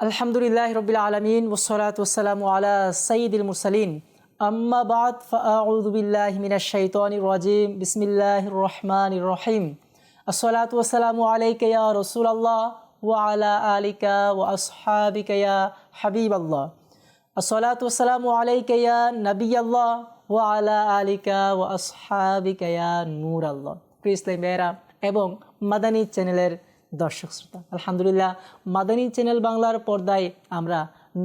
আলহামদুলিল্লাহ রবিল আলমিন ওসলাত ওসালাম আলা সঈদুল মুরসালিন আম্মা বাদ ফাউদুবিল্লাহ মিনাশাইতানির রাজিম বিসমিল্লাহ রহমান রহিম আসসালাতু ওয়াসালামু আলাইকা ইয়া রাসূলুল্লাহ ওয়া আলা আলিকা ওয়া আসহাবিকা ইয়া হাবিবাল্লাহ আসসালাতু ওয়াসালামু আলাইকা ইয়া নবিয়াল্লাহ ওয়া আলা আলিকা ওয়া আসহাবিকা ইয়া নূরাল্লাহ প্রিয় ইসলাম ভাইয়েরা এবং মাদানী চ্যানেলের দর্শক শ্রোতা। আলহামদুলিল্লাহ, মাদানী চ্যানেল বাংলার পর্দায় আমরা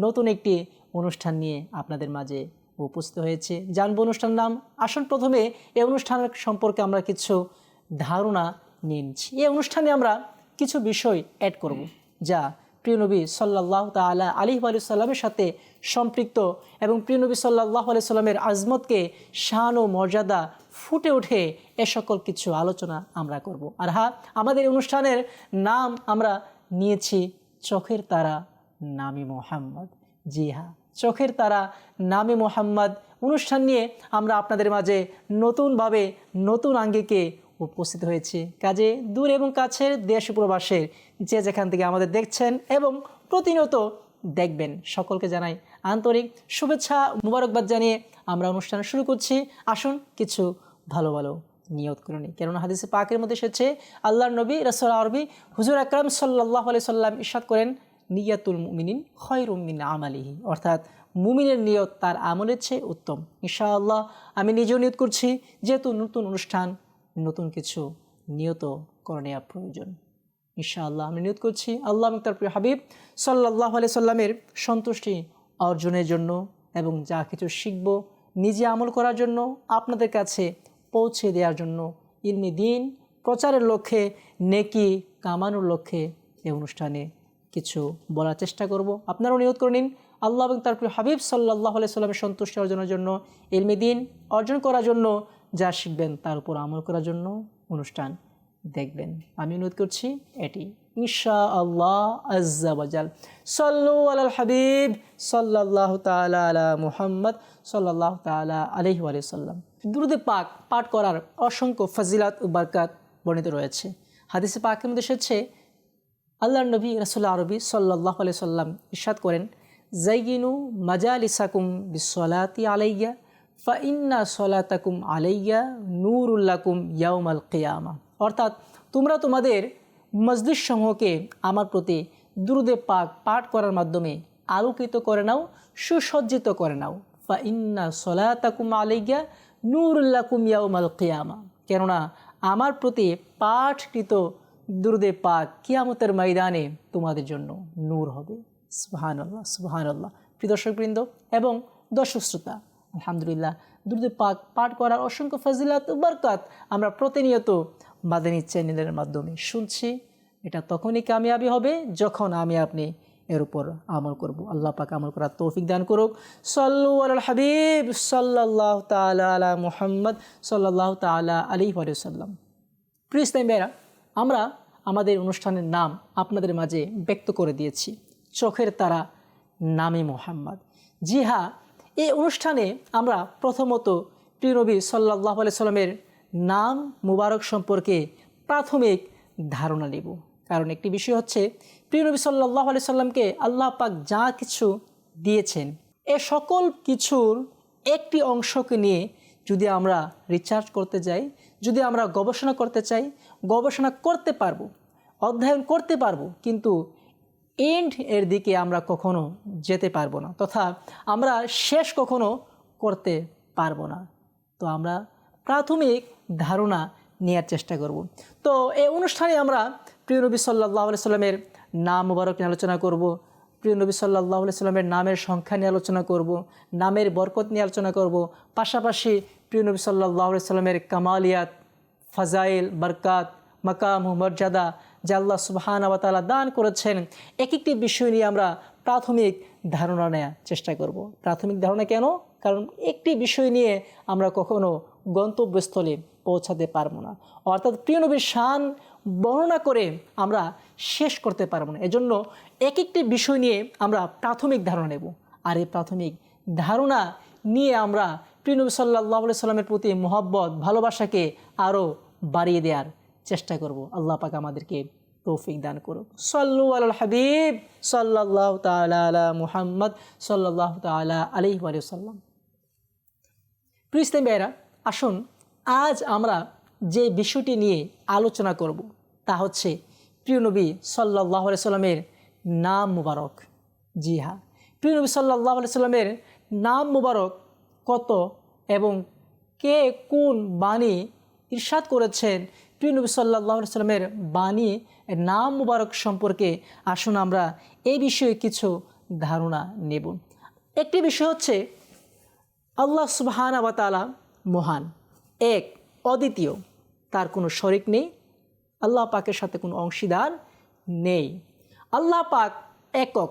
নতুন একটি অনুষ্ঠান নিয়ে আপনাদের মাঝে উপস্থিত হয়েছে। জানব অনুষ্ঠান নাম আসল প্রথমে এই অনুষ্ঠানের সম্পর্কে আমরা কিছু ধারণা নিয়ে নিচ্ছি। এই অনুষ্ঠানে আমরা কিছু বিষয় অ্যাড করব, যা প্রিয় নবী সাল্লাহ তালা আলী সাল্লামের সাথে সম্পৃক্ত এবং প্রিয় নবী সাল্লাহ আলি সাল্লামের আজমতকে শান ও মর্যাদা ফুটে উঠে এ সকল কিছু আলোচনা আমরা করব। আর হ্যাঁ আমাদের অনুষ্ঠানের নাম আমরা নিয়েছি চোখের তারা নামি মোহাম্মদ। জি হ্যাঁ চোখের তারা নামে মোহাম্মদ অনুষ্ঠান নিয়ে আমরা আপনাদের মাঝে নতুনভাবে নতুন আঙ্গিকে উপস্থিত হয়েছি। কাজে দূর এবং কাছের দেশ প্রবাসের যে যেখান থেকে আমাদের দেখছেন এবং প্রতিনিয়ত দেখবেন, সকলকে জানাই আন্তরিক শুভেচ্ছা, মুবারকবাদ জানিয়ে আমরা অনুষ্ঠান শুরু করছি। আসুন কিছু ভালো ভালো নিয়ত করে নিই। কেননা হাদিসে পাকের মধ্যে এসেছে, আল্লাহর নবী রসল আরবি হুজুর আকরাম সাল্লাহ আলি সাল্লাম ইসাদ করেন, নিয়াতুল মুমিনিন খয়রুমিন আমালিহি। অর্থাৎ মুমিনের নিয়ত তার আমলের চেয়ে উত্তম। ইনশাআল্লাহ আমি নিজেও নিয়ত করছি, যেহেতু নতুন অনুষ্ঠান, নতুন কিছু নিয়ত করে নেওয়া প্রয়োজন। ইনশাআল্লাহ আমি নিয়ত করছি, আল্লাহ তার প্রিয় হাবিব সাল্লাহ আলি সাল্লামের সন্তুষ্টি অর্জনের জন্য এবং যা কিছু শিখব, নিজে আমল করার জন্য আপনাদের কাছে পৌঁছে দেওয়ার জন্য ইলমি দিন, প্রচারের লক্ষ্যে, নেকি কামানোর লক্ষ্যে এই অনুষ্ঠানে কিছু বলার চেষ্টা করব। আপনারাও নিয়োগ করে নিন। আল্লাহ এবং তার হাবিব সাল্লাহ সাল্লামের সন্তুষ্টি অর্জনের জন্য ইলমি দিন অর্জন করার জন্য যা শিখবেন তার উপর আমল করার জন্য অনুষ্ঠান দেখবেন। আমি অনুরোধ করছি, এটি ইনশা আল্লাহ আজাল সাল্লু আল হাবিব সাল্লাহ তালা মুহাম্মদ সাল্লাহ তালা আলহি সাল্লাম। দুরুদে পাক পাঠ করার অসংখ্য ফজিলাত ও বারকাত বর্ণিত রয়েছে। হাদিসে পাকের মধ্যে এসেছে আল্লাহ নবী রসুল্লা আরবি সাল্লাহ আলি সাল্লাম ইরশাদ করেন, জাইগিনু মাজাল ইসাকুম বিসলাতি আলাইয়া ফা ইন্না সলাতাকুম আলাইয়া নূরুল্লাকুম ইয়াউমাল কেয়ামা। অর্থাৎ তোমরা তোমাদের মসজিদ সমূহকে আমার প্রতি দুরুদে পাক পাঠ করার মাধ্যমে আলোকিত করে নাও, সুসজ্জিত করে নাও। ফা ইন্না সলাতাকুম আলাইয়া নূরুল্লাকুম ইয়াউমাল কেয়ামা। কেননা আমার প্রতি পাঠকৃত দুরুদে পাক কিয়ামতের ময়দানে তোমাদের জন্য নূর হবে। সুহান আল্লাহ প্রিয় দর্শকবৃন্দ এবং দর্শক শ্রোতা, আলহামদুলিল্লাহ, দুরুদে পাক পাঠ করার অসংখ্য ফজিলাত বরকাত আমরা প্রতিনিয়ত মাদানী চ্যানেলের মাধ্যমে। শুনছি, এটা তখনই কামিয়াবি হবে যখন আমি আপনি এর উপর আমল করব। আল্লাহ পাক আমল করার তৌফিক দান করুক। সাল্লু আল হাবিব সাল্লাহ তালা আলা মুহাম্মদ সাল্লাহ তালা আলী সাল্লাম। প্রিয় ইসলাম ভাইরা আমরা আমাদের অনুষ্ঠানের নাম আপনাদের মাঝে ব্যক্ত করে দিয়েছি। চোখের তারা নামে মোহাম্মদ। জি হ্যাঁ এই অনুষ্ঠানে আমরা প্রথমত প্রিয়নবী সাল্লাহ আলি সাল্লামের নাম মুবারক সম্পর্কে প্রাথমিক ধারণা নেব। কারণ একটি বিষয় হচ্ছে, প্রিয় প্রিয়নবী সাল্লাহ আলি সাল্লামকে আল্লাহ পাক যা কিছু দিয়েছেন, এ সকল কিছুর একটি অংশকে নিয়ে যদি আমরা রিচার্জ করতে যাই, যদি আমরা গবেষণা করতে চাই, গবেষণা করতে পারব, অধ্যয়ন করতে পারব, কিন্তু এন্ড এর দিকে আমরা কখনো যেতে পারব না, তথা আমরা শেষ কখনো করতে পারব না। তো আমরা প্রাথমিক ধারণা নেওয়ার চেষ্টা করব তো এই অনুষ্ঠানে আমরা প্রিয় নবী সাল্লাহ সাল্লামের নাম মুবারক নিয়ে আলোচনা করব, প্রিয় নবী সাল্লাহ সাল্লামের নামের সংখ্যা নিয়ে আলোচনা করব, নামের বরকত নিয়ে আলোচনা করব, পাশাপাশি প্রিয় নবী সাল্লাহ সাল্লামের কামালিয়াত, ফাজাইল, বরকাত, মাকাম, মর্যাদা যা আল্লাহ সুবাহান আবাতালা দান করেছেন এক একটি বিষয় নিয়ে আমরা প্রাথমিক ধারণা নেওয়ার চেষ্টা করব। প্রাথমিক ধারণা কেন কারণ একটি বিষয় নিয়ে আমরা কখনো গন্তব্যস্থলে পৌঁছাতে পারব না। অর্থাৎ প্রিয় নবীর শান বর্ণনা করে আমরা শেষ করতে পারব না। এজন্য এক একটি বিষয় নিয়ে আমরা প্রাথমিক ধারণা নেব। আর এই প্রাথমিক ধারণা নিয়ে আমরা প্রিয় নবী সাল্লাহ সাল্লামের প্রতি মোহব্বত, ভালোবাসাকে আরও বাড়িয়ে দেওয়ার চেষ্টা করব। আল্লাহ পাক আমাদেরকে তৌফিক দান করুক। সল্লু আল হাবিব সাল্লাহ তালা মুহাম্মদ সাল্লাহ তালা আলি সাল্লাম। প্রিস্তেম ভাইরা আসুন, আজ আমরা যে বিষয়টি নিয়ে আলোচনা করব, তা হচ্ছে প্রিয় নবী সাল্লাহ সাল্লামের নাম মুবারক। জি হ্যাঁ প্রিয় নবী সাল্লাহ সাল্লামের নাম মুবারক কত এবং কে কোন বাণী ইরশাদ করেছেন? প্রিয় নবী সাল্লাহ সাল্লামের বাণী, নাম মুবারক সম্পর্কে আসুন আমরা এই বিষয়ে কিছু ধারণা নেব। একটি বিষয় হচ্ছে, আল্লাহ সুবহান আবাতালা মহান। এক, অদ্বিতীয়, তার কোনো শরিক নেই। আল্লাহ পাকের সাথে কোনো অংশীদার নেই। আল্লাহ পাক একক,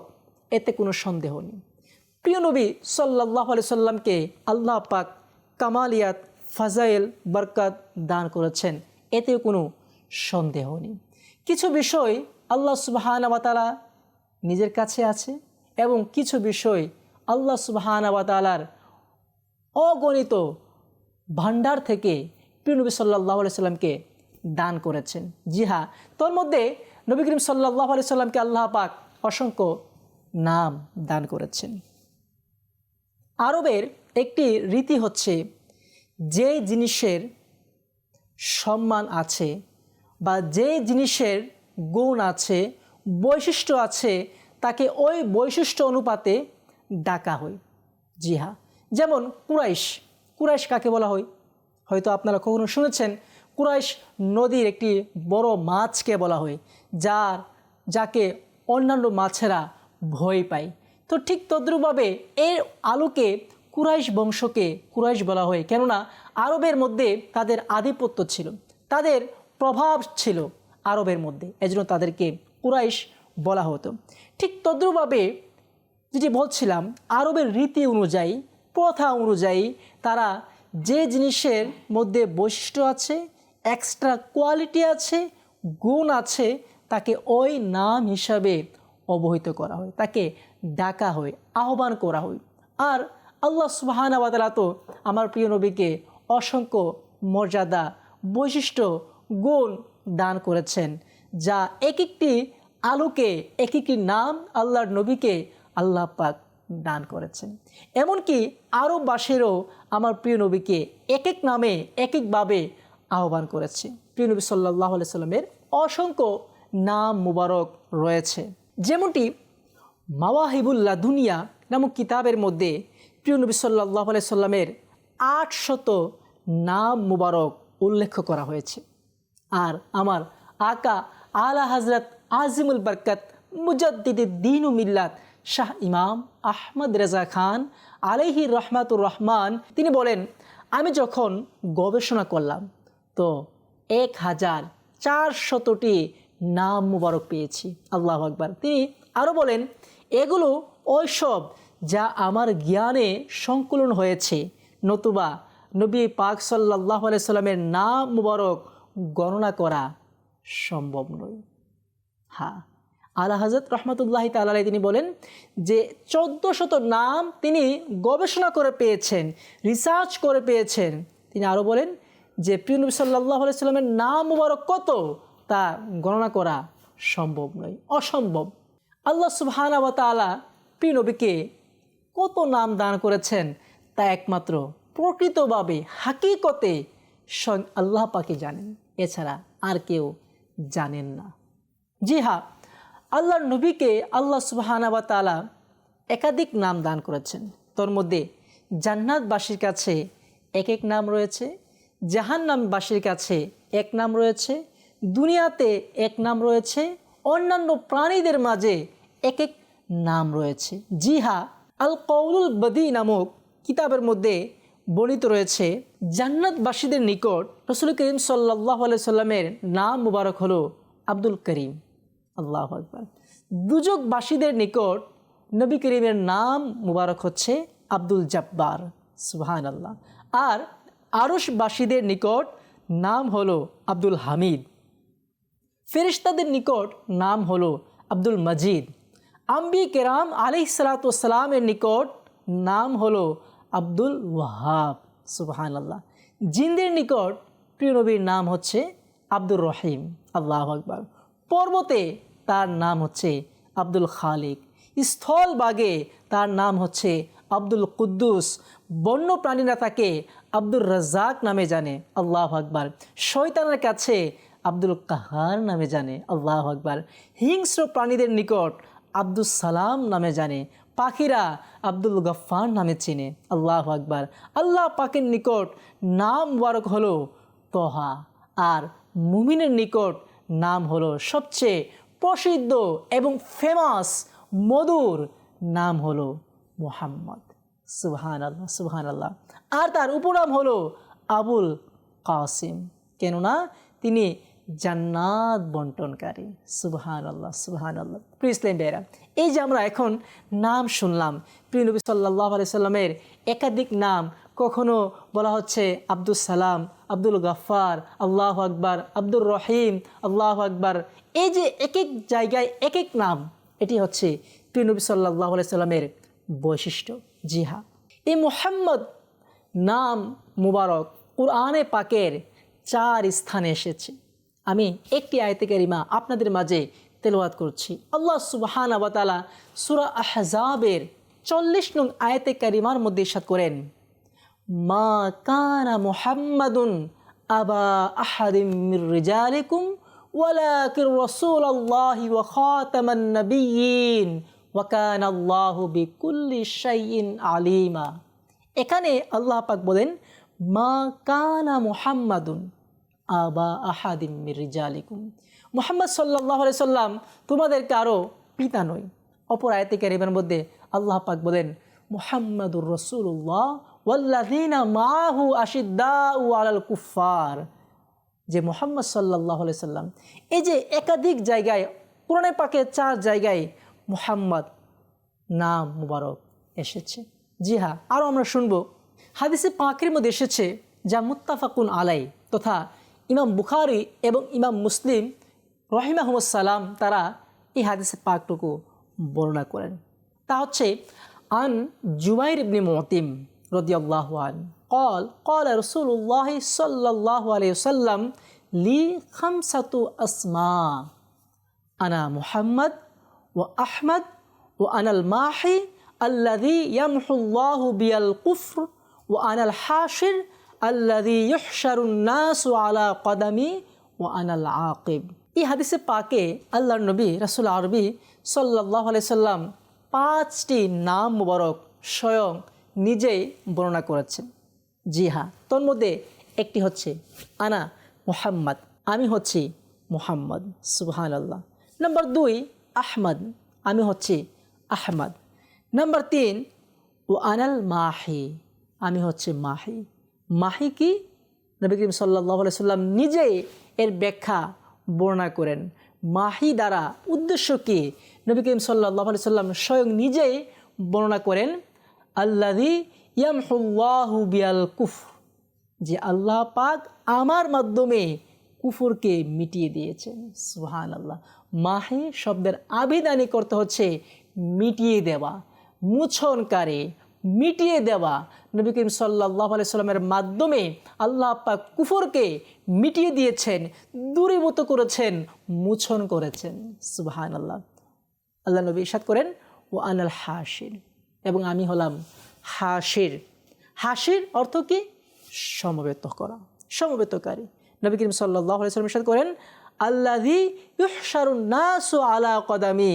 এতে কোনো সন্দেহ নেই। প্রিয় নবী সাল্লাহ আলি সাল্লামকে আল্লাহ পাক কামালিয়াত, ফাজাইল, বরকাত দান করেছেন, এতেও কোনো সন্দেহ নেই। কিছু বিষয় আল্লাহ সুবাহান আবাতালা নিজের কাছে আছে এবং কিছু বিষয় আল্লাহ সুবাহান আবাতালার অগণিত ভান্ডার থেকে প্রিয় নবী সাল্লাহ সাল্লামকে দান করেছেন। জি হ্যাঁ তোর মধ্যে নবী করিম সাল্লাহ আলি সাল্লামকে আল্লাহ পাক অসংখ্য নাম দান করেছেন। আরবের একটি রীতি হচ্ছে, যে জিনিসের সম্মান আছে বা যে জিনিসের গুণ আছে, বৈশিষ্ট্য আছে, তাকে ওই বৈশিষ্ট্য অনুপাতে ডাকা হয়। জি হ্যাঁ যেমন কুরাইশ কুরাইশ কাকে বলা হয়? হয়তো আপনারা কখনো শুনেছেন, কুরাইশ নদীর একটি বড় মাছকে বলা হয়, যার, যাকে অন্যান্য মাছেরা ভয় পায়। তো ঠিক তদ্রুপভাবে এর আলোকে কুরাইশ বংশকে কুরাইশ বলা হয়, কেননা আরবের মধ্যে তাদের আধিপত্য ছিল, তাদের প্রভাব ছিল আরবের মধ্যে, এজন্য তাদেরকে কুরাইশ বলা হতো। ঠিক তদ্রুপভাবে যেটি বলছিলাম, আরবের রীতি অনুযায়ী, প্রথা অনুযায়ী তারা যে জিনিসের মধ্যে বৈশিষ্ট্য আছে এক্সট্রা কোয়ালিটি আছে, গুণ আছে, তাকে ওই নাম হিসাবে অবহিত করা হয়, তাকে ডাকা হয়, আহ্বান করা হয়। আর আল্লাহ সুবাহান আবাদালা তো আমার প্রিয় নবীকে অসংখ্য মর্যাদা, বৈশিষ্ট্য, গুণ দান করেছেন, যা এক একটি আলোকে এক একটি নাম আল্লাহর নবীকে আল্লাহ পাক দান করেছেন এমনকি আরববাসীরও আমার প্রিয় নবীকে এক এক নামে এক একভাবে আহ্বান করেছে। প্রিয় নবী সাল্লাহ সাল্লামের অসংখ্য নাম মুবারক রয়েছে। যেমনটি মাওয়াহিবুল্লাহ দুনিয়া নামক কিতাবের মধ্যে প্রিয় নবী সাল্লাহ সাল্লামের আটশত নাম মুবারক উল্লেখ করা হয়েছে। আর আমার আকা আলা হজরত আজিমুল বরকত মুজদ্দিদ দিন মিল্লাত শাহ ইমাম আহমদ রেজা খান আলহি রহমাতুর রহমান, তিনি বলেন, আমি যখন গবেষণা করলাম, তো এক হাজার চারশতটি নাম মুবারক পেয়েছি। আল্লাহ আকবর। তিনি আরও বলেন, এগুলো ওইসব যা আমার জ্ঞানে সংকলন হয়েছে। নতুবা নবী পাক সাল্লাহ সাল্লামের নাম মুবারক গণনা করা সম্ভব নয়। হ্যাঁ আলা হজরত রহমতুল্লাহ তালাই তিনি বলেন যে চোদ্দ শত নাম তিনি গবেষণা করে পেয়েছেন রিসার্চ করে পেয়েছেন। তিনি আরও বলেন যে প্রিয় নবী সাল্লাহ সাল্লামের নাম মুবারক কত তা গণনা করা সম্ভব নয়, অসম্ভব। আল্লাহ সুবহানা বা তালা প্রিয় নবীকে কত নাম দান করেছেন তা একমাত্র প্রকৃতভাবে হাকিকতে আল্লাহ পাকে জানেন, এছাড়া আর কেউ জানেন না। জি হ্যাঁ আল্লাহর নবীকে আল্লাহ সুবাহানা বা তালা একাধিক নাম দান করেছেন। তোর মধ্যে জান্নাতবাসীর কাছে এক এক নাম রয়েছে, জাহান্নামবাসীর কাছে এক নাম রয়েছে, দুনিয়াতে এক নাম রয়েছে, অন্যান্য প্রাণীদের মাঝে এক এক নাম রয়েছে। জি হ্যাঁ আল কৌলুল বদি নামক কিতাবের মধ্যে বর্ণিত রয়েছে, জান্নাতবাসীদের নিকট রসুল করিম সাল্লাহ সাল্লামের নাম মুবারক হলো আব্দুল করিম। আল্লাহ আকবর। দুজকবাসীদের নিকট নবী করিমের নাম মুবারক হচ্ছে আব্দুল জব্বার সুহান আল্লাহ আর আরসবাসীদের নিকট নাম হলো আব্দুল হামিদ। ফেরিস্তাদের নিকট নাম হলো আব্দুল মজিদ। আম্বি কেরাম আলি সালাতামের নিকট নাম হলো আব্দুল ওয়াহাব সুবহান আল্লাহ জিন্দের নিকট প্রিয় নবীর নাম হচ্ছে আব্দুর রহিম, আল্লাহ আকবর। পর্বতে তার নাম হচ্ছে আব্দুল খালিক। স্থলবাগে তার নাম হচ্ছে আব্দুল কুদ্দুস। বন্য প্রাণীরা তাকে আব্দুল রাজ্জাক নামে জানে, আল্লাহ আকবার। শয়তানের কাছে আব্দুল কাহার নামে জানে, আল্লাহ আকবার। হিংস্র প্রাণীদের নিকট আব্দুল সালাম নামে জানে, পাখিরা আব্দুল গফ্ফার নামে চিনে, আল্লাহ আকবার। আল্লাহ পাকের নিকট নাম মুবারক হলো তহা। আর মুমিনের নিকট নাম হলো সবচেয়ে প্রসিদ্ধ এবং ফেমাস মধুর নাম হলো মুহাম্মদ। সুবহান আল্লাহ সুবহান আল্লাহ আর তার উপনাম হলো আবুল কাসিম। কেননা তিনি জান্নাত বন্টনকারী। সুবহান আল্লাহ সুবহান আল্লাহ প্রিসলেম বেরা এই যে আমরা এখন নাম শুনলাম, প্রিয় নবী সাল্লাহ আলি সাল্লামের একাধিক নাম, কখনো বলা হচ্ছে আব্দুল সালাম আব্দুল গাফার আল্লাহ আকবার, আব্দুর রহিম, আল্লাহ আকবার। এই যে এক এক জায়গায় এক এক নাম, এটি হচ্ছে প্রিয় নবী সাল্লাহ সাল্লামের বৈশিষ্ট্য জি হ্যাঁ এই মোহাম্মদ নাম মুবারক কুরআনে পাকের চার স্থানে এসেছে। আমি একটি আয়তে কারিমা আপনাদের মাঝে তেলাওয়াত করছি। আল্লাহ সুবহান আবাতালা সুরা আহজাবের চল্লিশ নং আয়তে কারিমার মধ্যে ইসাদ করেন মা কানা মুহাম্মাদুন আবা আহাদিম ওয়া ওয়া আলিমা। এখানে আল্লাহ পাক বলেন, মা কানা মুহাম্মাদুন আবা আহাদিম মির মুহাম্মদ সাল্লাহ সাল্লাম তোমাদের কারও পিতা নয়। অপর আয়তে কারিমের মধ্যে আল্লাহ পাক বলেন, মুহাম্মাদুর রসুল্লাহ ওয়াল্লাযীনা মাহু আশিদ্দাউ আলাল কুফার যে মোহাম্মদ সাল্লাহ সাল্লাম, এই যে একাধিক জায়গায়, কোরআনে পাকে চার জায়গায় মুহাম্মদ নাম মুবারক এসেছে। জি হ্যাঁ আরও আমরা শুনব। হাদিসে পাকের মধ্যে এসেছে, যা মুত্তাফাকুন আলাই তথা ইমাম বুখারি এবং ইমাম মুসলিম রহিমাহমদ সালাম তারা এই হাদিসে পাকটুকু বর্ণনা করেন। তা হচ্ছে, আন জুবাইর মতিম রদিয়াল্লাহ আন قال قال رسول الله صلى الله عليه وسلم لي خمسة أسماء أنا محمد وأحمد وأنا الماحي الذي يمحو الله بي الكفر وأنا الحاشر الذي يحشر الناس على قدمي وأنا العاقب এই হাদিসে পাকে আল্লাহর নবী রাসুল আরবি সাল্লাহ সাল্লাম পাঁচটি নাম মুবারক স্বয়ং নিজেই বর্ণনা করেছেন। জি হ্যাঁ তোর মধ্যে একটি হচ্ছে, আনা মুহাম্মদ, আমি হচ্ছি মুহাম্মদ সুবহান আল্লাহ নম্বর দুই, আহমদ, আমি হচ্ছি আহমদ। নম্বর তিন, ও আনাল মাহি, আমি হচ্ছে মাহি। মাহি কি? নবী করিম সাল্লাহ সাল্লাম নিজেই এর ব্যাখ্যা বর্ণনা করেন। মাহি দ্বারা উদ্দেশ্য কি? নবী করিম সাল্লাহ সাল্লাম স্বয়ং নিজেই বর্ণনা করেন আল্লাদি ইয়ামহুল্লাহু বিয়াল কুফ যে আল্লাহ পাক আমার মাধ্যমে কুফুরকে মিটিয়ে দিয়েছেন। সুহান আল্লাহ মাহে শব্দের আবিদানি করতে হচ্ছে মিটিয়ে দেওয়া, মুছনকারী মিটিয়ে দেওয়া। নবী করিম সাল্লাহ আলি সাল্লামের মাধ্যমে আল্লাহ পাক কুফরকে মিটিয়ে দিয়েছেন, দূরীভূত করেছেন, মুছন করেছেন। সুবাহান আল্লাহ আল্লাহ নবী ইসাদ করেন ও আনাল হাসির এবং আমি হলাম হাসির হাসির অর্থ কি? সমবেত করা, সমবেতকারী। নবী করিম সাল্লাহ ইসাদ করেন আল্লাহি আলা কদামি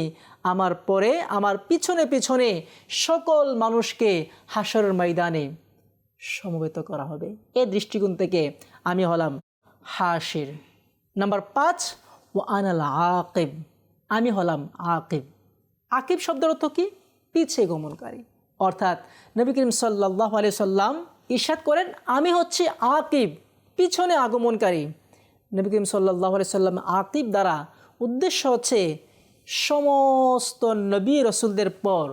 আমার পরে, আমার পিছনে পিছনে সকল মানুষকে হাসরের ময়দানে সমবেত করা হবে। এ দৃষ্টিকোণ থেকে আমি হলাম হাসির নাম্বার পাঁচ ও আনাল আকিব আমি হলাম আকিব। আকিব শব্দের অর্থ কি? পিছে গমনকারী। অর্থাৎ নবী করিম সাল্লাহ আলি সাল্লাম ইরশাদ করেন, আমি হচ্ছি আকিব, পিছনে আগমনকারী। নবী করিম সাল্লাহ আলি সাল্লাম আকিব দ্বারা উদ্দেশ্য হচ্ছে সমস্ত নবী রসুলদের পর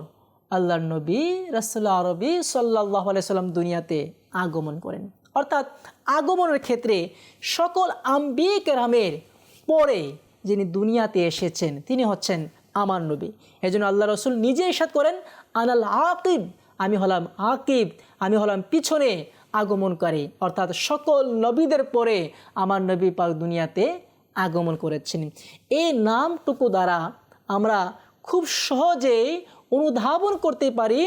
আল্লাহর নবী রসুল্লা আরবি সাল্লাহ সাল্লাম দুনিয়াতে আগমন করেন। অর্থাৎ আগমনের ক্ষেত্রে সকল আম্বিক রামের পরে যিনি দুনিয়াতে এসেছেন, তিনি হচ্ছেন আমার নবী। এই জন্য আল্লাহ রসুল নিজে ইসাদ করেন, আনাল আকিব আমি হলাম আকিব, আমি হলাম পিছনে আগমনকারী। অর্থাৎ সকল নবীদের পরে আমার নবী পাক দুনিয়াতে আগমন করেছেন। এই নামটুকু দ্বারা আমরা খুব সহজেই অনুধাবন করতে পারি,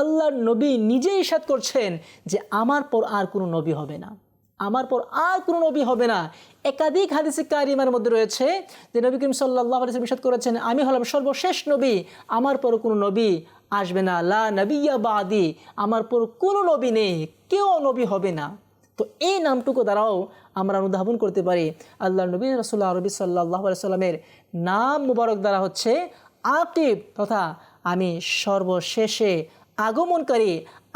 আল্লাহর নবী নিজেই ইসাদ করছেন যে আমার পর আর কোনো নবী হবে না। আমার পর আর কোনো নবী হবে না। একাধিক হাদিসে কারিমার মধ্যে রয়েছে যে নবী করিম সাল্লাহ আলিস ইসাদ করেছেন, আমি হলাম সর্বশেষ নবী, আমার পর কোনো নবী আসবে না। লা নবিয়া বাদি, আমার পর কোনো নবী নেই, কেউ নবী হবে না। তো এই নামটুকু দ্বারাও আমরা অনুধাবন করতে পারি আল্লাহ নবী রসুল্লাহ রবি সাল্লাহ সাল্লামের নাম মুবারক দ্বারা হচ্ছে, আকিব তথা, আমি সর্বশেষে আগমনকারী,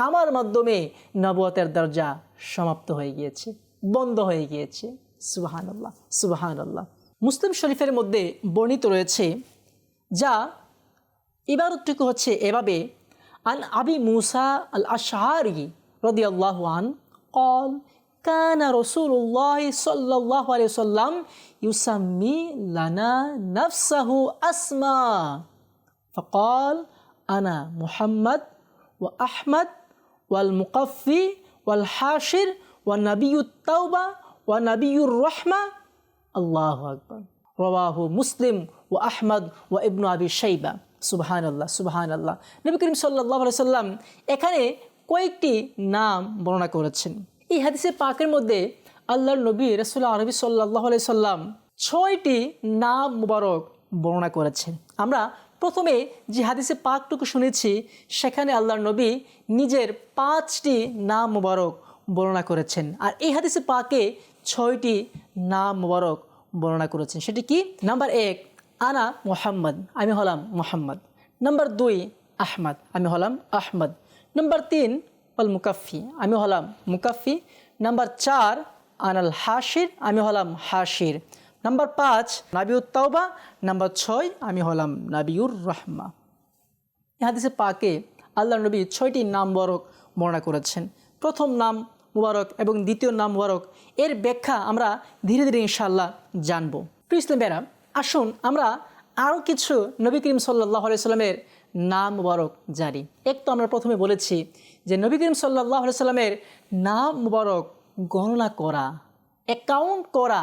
আমার মাধ্যমে নবতের দরজা। সমাপ্ত হয়ে গিয়েছে, বন্ধ হয়ে গিয়েছে। সুবাহান আল্লাহ সুবাহান আল্লাহ মুসলিম শরীফের মধ্যে বর্ণিত রয়েছে, যা ইবারতটুকু হচ্ছে এভাবে, আন আবি মুসা আল আশারি রদি আল্লাহ আন কল কানা রসুল্লাহ সাল্লাহ সাল্লাম ইউসাম্মি লানা নফসাহু আসমা, ফকল আনা মুহাম্মদ ও আহমদ ওয়াল মুকফি ওয়াল হাসির ওয়া নবিউত তাওবা, ওয়া নবিউর রহমা। আল্লাহ আকবর। রবাহু মুসলিম ও আহমদ ও ইবনু আবি শাইবা। সুবহান আল্লাহ সুবহান আল্লাহ নবী করিম সাল্লাহ সাল্লাম এখানে কয়েকটি নাম বর্ণনা করেছেন। এই হাদিসের পাকের মধ্যে আল্লাহর নবী রসুল্লাহ আরবি সাল্লাহ সাল্লাম ছয়টি নাম মুবারক বর্ণনা করেছেন। আমরা প্রথমে যে হাদিসে পাকটুকু শুনেছি, সেখানে আল্লাহর নবী নিজের পাঁচটি নাম মুবারক বর্ণনা করেছেন। আর এই হাদিসে পাকে ছয়টি নাম মুবারক বর্ণনা করেছেন। সেটি কি? নাম্বার এক, আনা মোহাম্মদ, আমি হলাম মোহাম্মদ। নাম্বার দুই, আহমদ, আমি হলাম আহমদ। নাম্বার তিন অল মুকাফি আমি হলাম মুকাফি নাম্বার চার, আনাল হাসির আমি হলাম হাসির নাম্বার পাঁচ নাবিউর তাওবা। নাম্বার ছয়, আমি হলাম নাবিউর রহমা। এই হাদিসে পাকে আল্লাহ নবী ছয়টি নাম বরক বর্ণনা করেছেন। প্রথম নাম মুবারক এবং দ্বিতীয় নাম মুবারক, এর ব্যাখ্যা আমরা ধীরে ধীরে ইনশাল্লাহ জানব। প্রিয় ইসলামেরা আসুন আমরা আরও কিছু নবী করিম সাল্লাহ সাল্লামের নাম মুবারক জানি। এক তো আমরা প্রথমে বলেছি যে নবী করিম সাল্লাহ সাল্লামের নাম মুবারক গণনা করা অ্যাকাউন্ট করা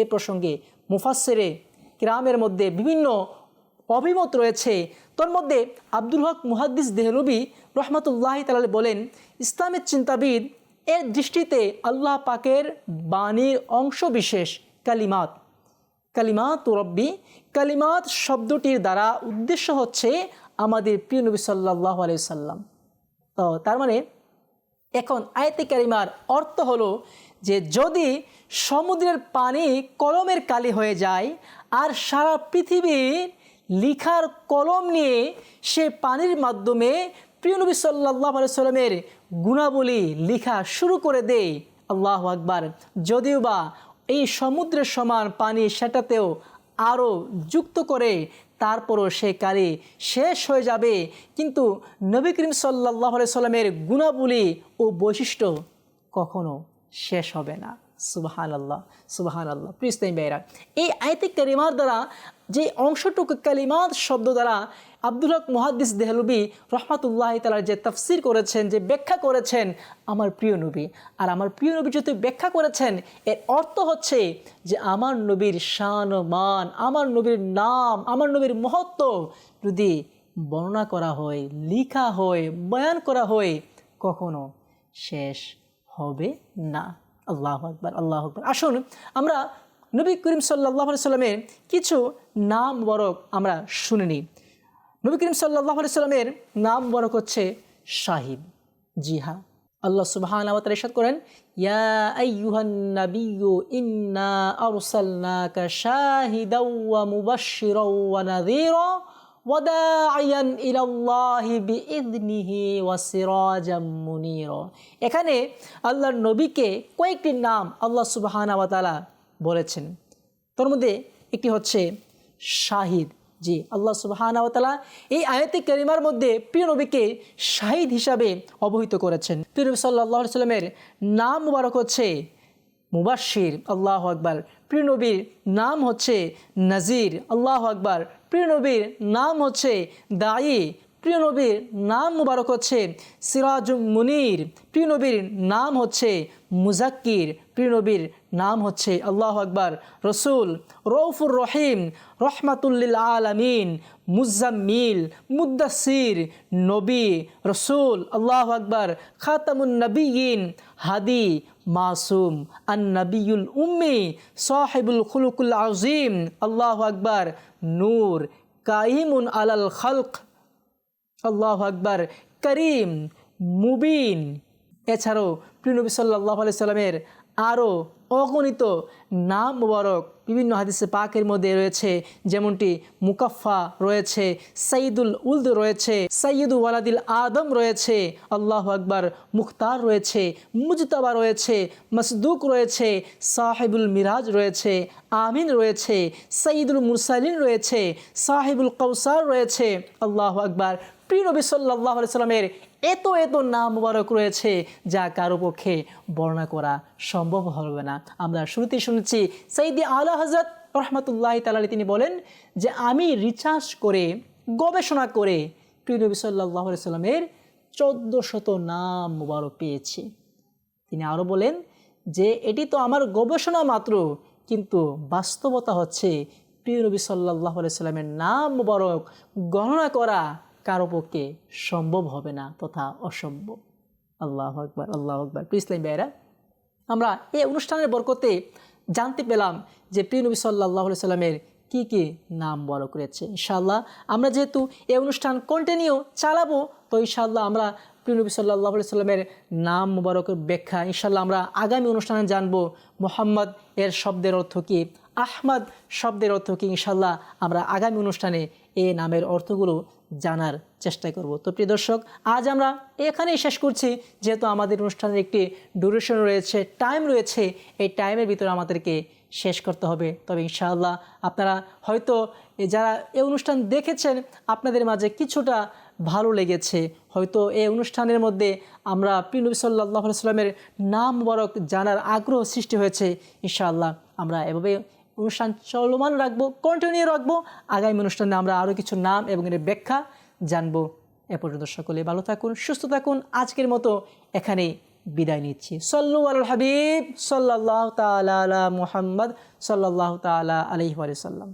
এ প্রসঙ্গে মুফাসেরে গ্রামের মধ্যে বিভিন্ন অভিমত রয়েছে। তোর মধ্যে আব্দুল হক মুহাদ্দিস দেহলবি রহমতুল্লাহ তালাল বলেন, ইসলামের চিন্তাবিদ, এর দৃষ্টিতে আল্লাহ পাকের বাণীর অংশ বিশেষ কালিমাত। কালিমাত রব্বি, কালিমাত শব্দটির দ্বারা উদ্দেশ্য হচ্ছে আমাদের প্রিয় নবী সাল্লাহ আলাই সাল্লাম। তো তার মানে এখন আয়তে কারিমার অর্থ হলো যে যদি সমুদ্রের পানি কলমের কালি হয়ে যায় আর সারা পৃথিবীর লিখার কলম নিয়ে সে পানির মাধ্যমে প্রিয় নবী সাল্লাহ সাল্লামের গুণাবলী লিখা শুরু করে দেয়, আল্লাহ আকবার। যদিও বা এই সমুদ্রের সমান পানি সেটাতেও আরও যুক্ত করে তারপরও সে কালি শেষ হয়ে যাবে, কিন্তু নবী করিম সাল্লাহ সাল্লামের গুণাবলী ও বৈশিষ্ট্য কখনো শেষ হবে না। সুবাহান আল্লাহ সুবাহান আল্লাহ প্রিস্তাই বেয়েরা এই আয়তিক কালিমার দ্বারা, যে অংশটুকু কালিমাত শব্দ দ্বারা আব্দুল হক মুহাদ্দিস দেহলবি রহমাতুল্লাহ তালার যে তফসির করেছেন, যে ব্যাখ্যা করেছেন, আমার প্রিয় নবী। আর আমার প্রিয় নবী যদি ব্যাখ্যা করেছেন, এর অর্থ হচ্ছে যে আমার নবীর শান মান, আমার নবীর নাম, আমার নবীর মহত্ব যদি বর্ণনা করা হয়, লিখা হয়, বয়ান করা হয়, কখনো শেষ হবে না। আল্লাহ আকবর আল্লাহ আকবর। আসুন আমরা নবী করিম সাল্লাহ সাল্লামের কিছু নাম বরক আমরা শুনে নিই। নবী করিম সাল্লাহ সাল্লামের নাম বরক হচ্ছে শাহিদ। জি হ্যাঁ। আল্লাহ সুবহান আওয়াত ইরশাদ করেন, ইয়া ইন্না আরসালনাকা এখানে আল্লাহর নবীকে কয়েকটি নাম আল্লাহ সুবহানাহু ওয়া বলেছেন। তোর মধ্যে একটি হচ্ছে শাহিদ। জি, আল্লাহ সুবাহানাওতালা এই আয়াতি করিমার মধ্যে প্রিয় নবীকে শাহিদ হিসাবে অবহিত করেছেন। প্রিয় নবী সাল্লাহ সাল্লামের নাম মুবারক হচ্ছে মুবাশির আল্লাহ আকবার। প্রিয় নবীর নাম হচ্ছে নাজির, আল্লাহ আকবার। প্রিয় নবীর নাম হচ্ছে দায়ী। প্রিয় নবীর নাম মুবারক হচ্ছে সিরাজ মুনির। প্রিয় নবীর নাম হচ্ছে মুজাক্কির। প্রিয় নবীর নাম হচ্ছে আল্লাহ আকবার, রসুল রৌফুর রহিম রহমাতুল্লিল আলমিন, মুজাম্মিল মুদাসির নবী, রসুল, আল্লাহ আকবার, খাতামুন নবীন হাদি, মাসুম আন নবিউল উম্মি, সাহেবুল খুলুকুল আজিম আল্লাহ আকবার, নূর, কাইমুন আলাল খালক। আল্লাহ আকবার, করিম, মুবিন। এছাড়াও প্রিনবী সাল্লাহ আলি সাল্লামের আরও অগণিত নাম মুবারক বিভিন্ন হাদিসে পাকের মধ্যে রয়েছে, যেমনটি মুকাফা রয়েছে সাইদুল উলদ রয়েছে সাইয়দু ওয়ালাদিল আদম রয়েছে, আল্লাহ আকবর মুখতার রয়েছে, মুজতাবা রয়েছে, মসদুক রয়েছে, সাহেবুল মিরাজ রয়েছে, আমিন রয়েছে সাইদুল মুরসালিন রয়েছে, সাহেবুল কৌসার রয়েছে, আল্লাহ আকবার প্রিয় নবী সাল্লাহ সাল্লামের এত এত নাম মুবারক রয়েছে যা কারও পক্ষে বর্ণনা করা সম্ভব হবে না। আমরা শুরুতেই শুনেছি সাইদি আলা হজরত রহমতুল্লাহ তালালি তিনি বলেন যে, আমি রিচার্জ করে, গবেষণা করে প্রিয় নবী সাল্লাহ সাল্লামের চোদ্দ শত নাম মুবারক পেয়েছি। তিনি আরও বলেন যে, এটি তো আমার গবেষণা মাত্র, কিন্তু বাস্তবতা হচ্ছে প্রিয় নবী সাল্লাহ সাল্লামের নাম মুবারক গণনা করা কারও পক্ষে সম্ভব হবে না তথা অসম্ভব। আল্লাহ আকবর আল্লাহ আকবর। ইসলাম ভাইরা আমরা এই অনুষ্ঠানের বরকতে জানতে পেলাম যে প্রিয় নবী সাল্লাহ সাল্লামের কী কী নাম বড় করেছে ইনশাল্লাহ আমরা যেহেতু এই অনুষ্ঠান কন্টিনিউ চালাবো, তো ইনশাল্লাহ আমরা প্রিয় নবী সাল্লাহ সাল্লামের নাম মুবারকের ব্যাখ্যা ইনশাল্লাহ আমরা আগামী অনুষ্ঠানে জানব মোহাম্মদ এর শব্দের অর্থ কী, আহমদ শব্দের অর্থ কী ইনশাল্লাহ আমরা আগামী অনুষ্ঠানে এ নামের অর্থগুলো জানার চেষ্টা করব। তো প্রিয় দর্শক, আজ আমরা এখানেই শেষ করছি। যেহেতু আমাদের অনুষ্ঠানের একটি ডিউরেশন রয়েছে টাইম রয়েছে, এই টাইমের ভিতরে আমাদেরকে শেষ করতে হবে। তবে ইনশাআল্লাহ আপনারা হয়তো যারা এই অনুষ্ঠান দেখেছেন, আপনাদের মাঝে কিছুটা ভালো লেগেছে। হয়তো এই অনুষ্ঠানের মধ্যে আমরা প্রিনবী সাল্লাহ সাল্লামের নাম বরক জানার আগ্রহ সৃষ্টি হয়েছে। ইনশাআল্লাহ আমরা এভাবে অনুষ্ঠান চলমান রাখব কন্টিনিউ রাখব। আগামী অনুষ্ঠানে আমরা আরও কিছু নাম এবং এর ব্যাখ্যা জানব। এ পর্যন্ত সকলে ভালো থাকুন, সুস্থ থাকুন। আজকের মতো এখানেই বিদায় নিচ্ছি। সল্লু আল হাবিব সাল্লাহ তালা মুহাম্মদ সাল্লাহ তালা আলহি সাল্লাম